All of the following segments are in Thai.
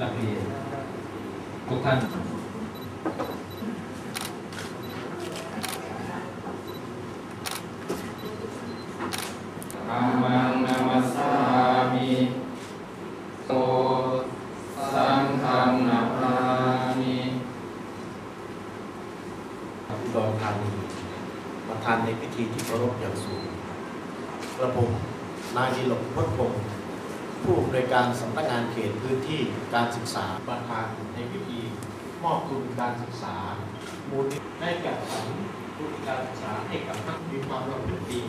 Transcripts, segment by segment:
นักเรียนทุกท่านธรรมังนามัสสามิโตสังฆังนาภามิอุดรธานีประธานในพิธีที่เคารพอย่างสูง กระผมนายดิลกพจน์พงศ์ ผู้อำนวยการสำนักงานเขตพื้นที่การศึกษาประธานในพิธีมอบทุนการศึกษา มูลนิธิได้จัดสรรทุนการศึกษาให้กับนักมีความประพฤติดี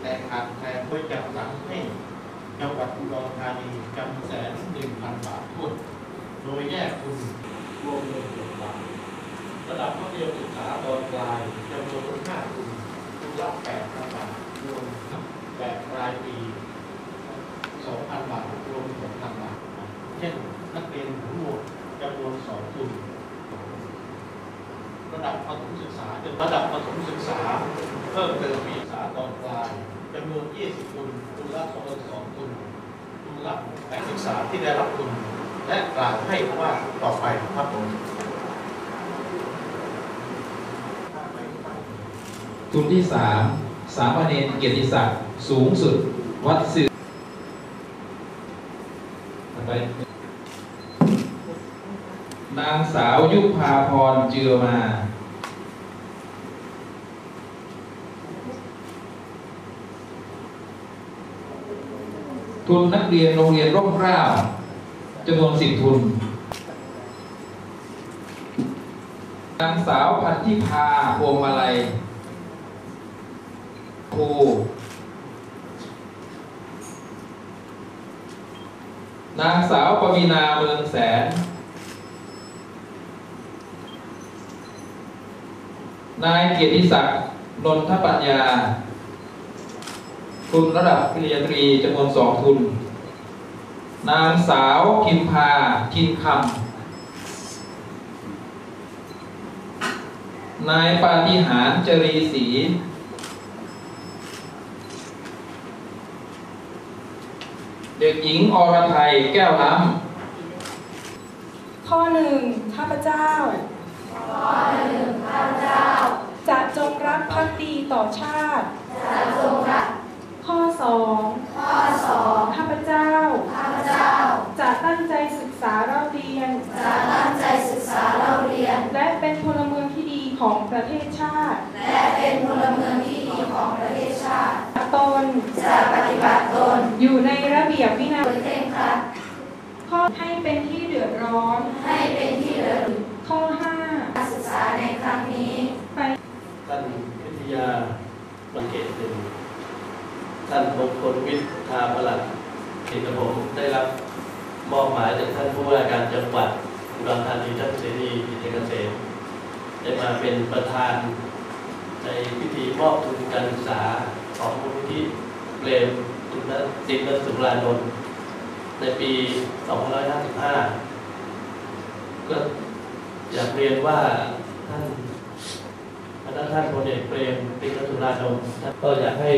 แต่ขาดแคลนโดยจัดสรรให้จังหวัดอุดรธานีจำแสนหนึ่งพันบาททุนโดยแยกทุนรวมเงินเจ็ดบาทระดับมัธยมศึกษาตอนปลายจำนวนห้าทุนทุนละแปดพันบาทรวมแบบปลายปี สองพันบาทรวมหกพันบาทเช่น นักเรียนทั้งหมดจำนวนสองทุนระดับประถมศึกษาจนระดับประถมศึกษา เพิ่มเติมปีศึกษาตอนปลายจำนวน 20ทุนทุนละคนละสองทุนทุนละแปดศึกษาที่ได้รับทุนและกล่าวให้ว่าต่อไปครับผมทุนที่สามสามเณรเกียรติศักดิ์สูงสุดวัดสื่อ ไปนางสาวยุพาพรเจือมา ทุนนักเรียนโรงเรียนร่มเกล้าจำนวนสิบทุน นางสาวพันธิพาพวงมาลัยครู นางสาวปวีนาเมืองแสน นายเกียรติศักดิ์นนทปัญญา ทุนระดับปริญญาตรีจำนวนสองทุน นางสาวพิมพาทินคำนายปาฏิหารจรีศรี เด็กหญิงอรไทยแก้วล้ข้อหนึ่งข้าพเจ้า ข้อหนึ่งข้าพเจ้า จะจงรักภักดีต่อชาติ จะจงรัก ข้อสองข้อสองข้าพเจ้า ข้าพเจ้า จะตั้งใจศึกษาเล่าเรียน จะตั้งใจศึกษาเล่าเรียน และเป็นพลเมืองที่ดีของประเทศชาติ และเป็นพลเมืองที่ดีของประเทศชาติตน จะปฏิบัติตน อยู่ในระเบียบวินัโดยยเคร่งครัดข้อให้เป็นที่เดือดร้อน ให้เป็นที่ระลึกข้อห้าการศึกษาในครั้งนี้ไปท่านวิทยาบังเกตหนึ่งท่านมงคลวิทย์ทาประหลัดเอกผมได้รับมอบหมายจากท่านผู้ว่าการจังหวัดอุดรธานีท่านเสรีกิจเกษมได้มาเป็นประธานในพิธีมอบทุนการศึกษาของมูลนิธิเปรม ตุนสินนสุรานนท์ในปี 2555 ก็อยากเรียนว่าท่านคณะท่านพลเอกเปรมติณสุรานนท์ก็อยากให้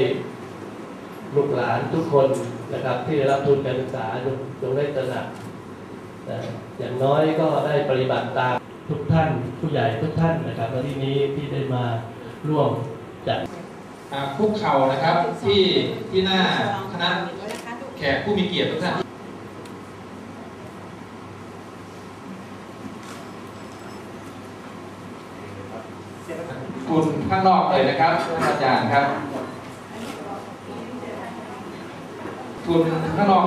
ลูกหลานทุกคนนะครับที่ได้รับทุนการศึกษาจงได้ตระหนักอย่างน้อยก็ได้ปฏิบัติตามทุกท่านผู้ใหญ่ทุกท่านนะครับที่นี้ที่ได้มาร่วมจัด คุกเข่านะครับที่ที่หน้าคณะแขกผู้มีเกียรติทุกท่านคุณข้างนอกเลยนะครับท่านอาจารย์ครับทุนข้างนอก